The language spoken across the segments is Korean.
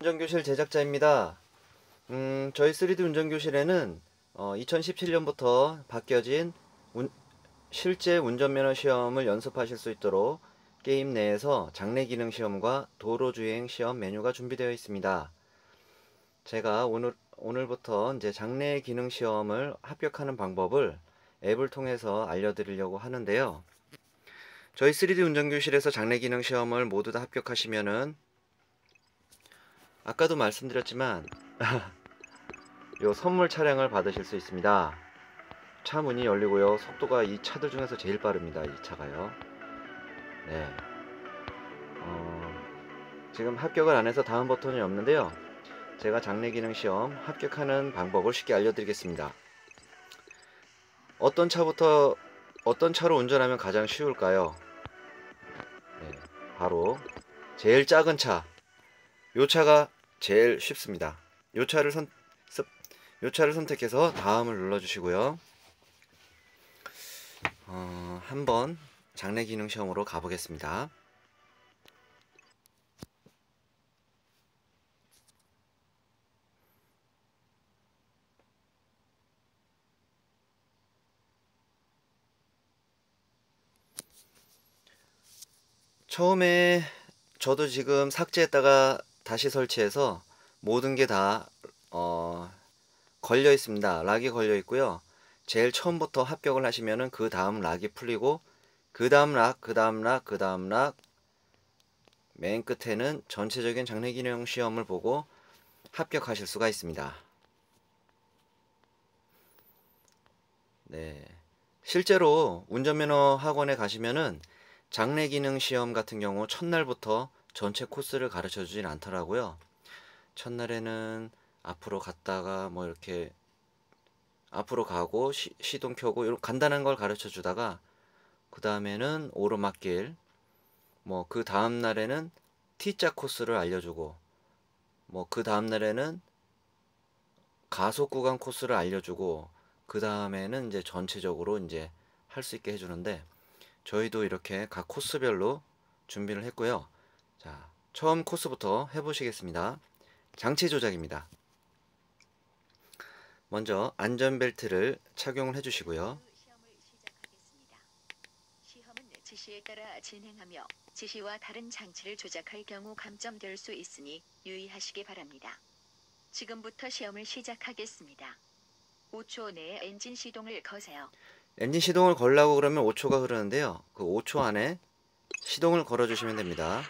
운전교실 제작자입니다. 음, 저희 3D 운전교실에는 어, 2017년부터 바뀌어진 운- 실제 운전면허 시험을 연습하실 수 있도록 게임 내에서 장래 기능 시험과 도로 주행 시험 메뉴가 준비되어 있습니다. 제가 오늘 오늘부터 이제 장래 기능 시험을 합격하는 방법을 앱을 통해서 알려드리려고 하는데요. 저희 3D 운전교실에서 장래 기능 시험을 모두 다 합격하시면은 아까도 말씀드렸지만 요 선물 차량을 받으실 수 있습니다. 차 문이 열리고요. 속도가 이 차들 중에서 제일 빠릅니다. 이 차가요. 네. 어, 지금 합격을 안 해서 다음 버튼이 없는데요. 제가 장래 기능 시험 합격하는 방법을 쉽게 알려드리겠습니다. 어떤 차부터 어떤 차로 운전하면 가장 쉬울까요? 네, 바로 제일 작은 차. 요 차가 제일 쉽습니다. 요 차를 선, 습- 요 차를 선택해서 다음을 눌러주시고요. 어, 한번 장래 기능 시험으로 가보겠습니다. 처음에 저도 지금 삭제했다가 다시 설치해서 모든 게다 어, 걸려 있습니다. 락이 걸려 있고요. 제일 처음부터 합격을 하시면은 그 다음 락이 풀리고 그 다음 락, 그 다음 락, 그 다음 락, 맨 끝에는 전체적인 장래 기능 시험을 보고 합격하실 수가 있습니다. 네. 실제로 운전면허 학원에 가시면은 장래 기능 시험 같은 경우 첫날부터 전체 코스를 가르쳐 주진 않더라고요. 첫날에는 앞으로 갔다가 뭐 이렇게 앞으로 가고 시, 시동 켜고 이런 간단한 걸 가르쳐 주다가 그 다음에는 오르막길 뭐 그 다음 날에는 T자 코스를 알려주고 뭐 그 다음 날에는 가속 구간 코스를 알려주고 그 다음에는 이제 전체적으로 이제 할 수 있게 해주는데 저희도 이렇게 각 코스별로 준비를 했고요. 자, 처음 코스부터 해보시겠습니다. 장치 조작입니다. 먼저 안전벨트를 착용을 해주시고요. 시험은 지시에 따라 진행하며 지시와 다른 장치를 조작할 경우 감점될 수 있으니 유의하시기 바랍니다. 지금부터 시험을 시작하겠습니다. 5초 내에 엔진 시동을 거세요. 엔진 시동을 걸라고 그러면 5초가 흐르는데요. 그 5초 안에 시동을 걸어주시면 됩니다.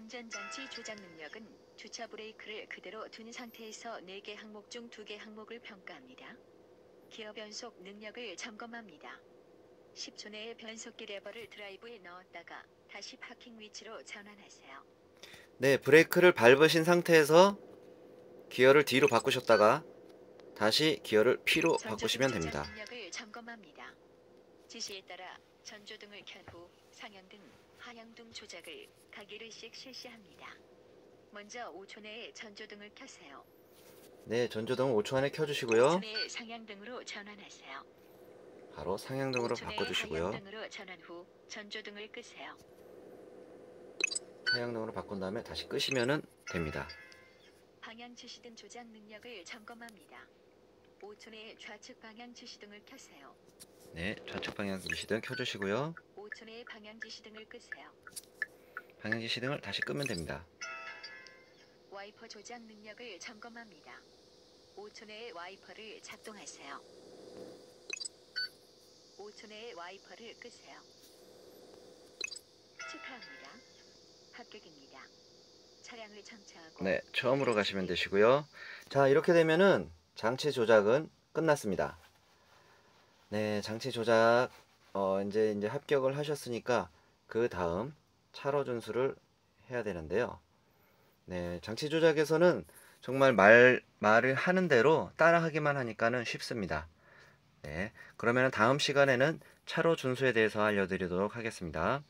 운전장치 조작 능력은 주차 브레이크를 그대로 둔 상태에서 4개 항목 중 2개 항목을 평가합니다. 기어 변속 능력을 점검합니다. 10초 내에 변속기 레버를 드라이브에 넣었다가 다시 파킹 위치로 전환하세요. 네, 브레이크를 밟으신 상태에서 기어를 뒤로 바꾸셨다가 다시 기어를 P로 바꾸시면 됩니다. 능력을 점검합니다. 지시에 따라 전조등을 켠후 상향등, 하향등 조작을 각 1회씩 실시합니다. 먼저 5초 내에 전조등을 켜세요. 네, 전조등 5초 안에 5초 켜주시고요. 내에 상향등으로 전환하세요. 바로 상향등으로 5초 내에 바꿔주시고요. 하향등으로 전환 후 전조등을 끄세요. 하향등으로 바꾼 다음에 다시 끄시면 됩니다. 방향 지시등 조작 능력을 점검합니다. 5초 내에 좌측 방향 지시등을 켜세요. 네, 좌측 방향 지시등 켜주시고요. 5초 내에 방향 지시등을 끄세요. 방향 지시등을 다시 끄면 됩니다. 와이퍼 조작 능력을 점검합니다. 5초 내에 와이퍼를 작동하세요. 5초 내에 와이퍼를 끄세요. 축하합니다. 합격입니다. 차량을 정차하고 네, 처음으로 가시면 되시고요. 자, 이렇게 되면은 장치 조작은 끝났습니다. 네, 장치 조작 어 이제 이제 합격을 하셨으니까 그 다음 차로 준수를 해야 되는데요. 네, 장치 조작에서는 정말 말 말을 하는 대로 따라하기만 하니까는 쉽습니다. 네, 그러면 다음 시간에는 차로 준수에 대해서 알려드리도록 하겠습니다.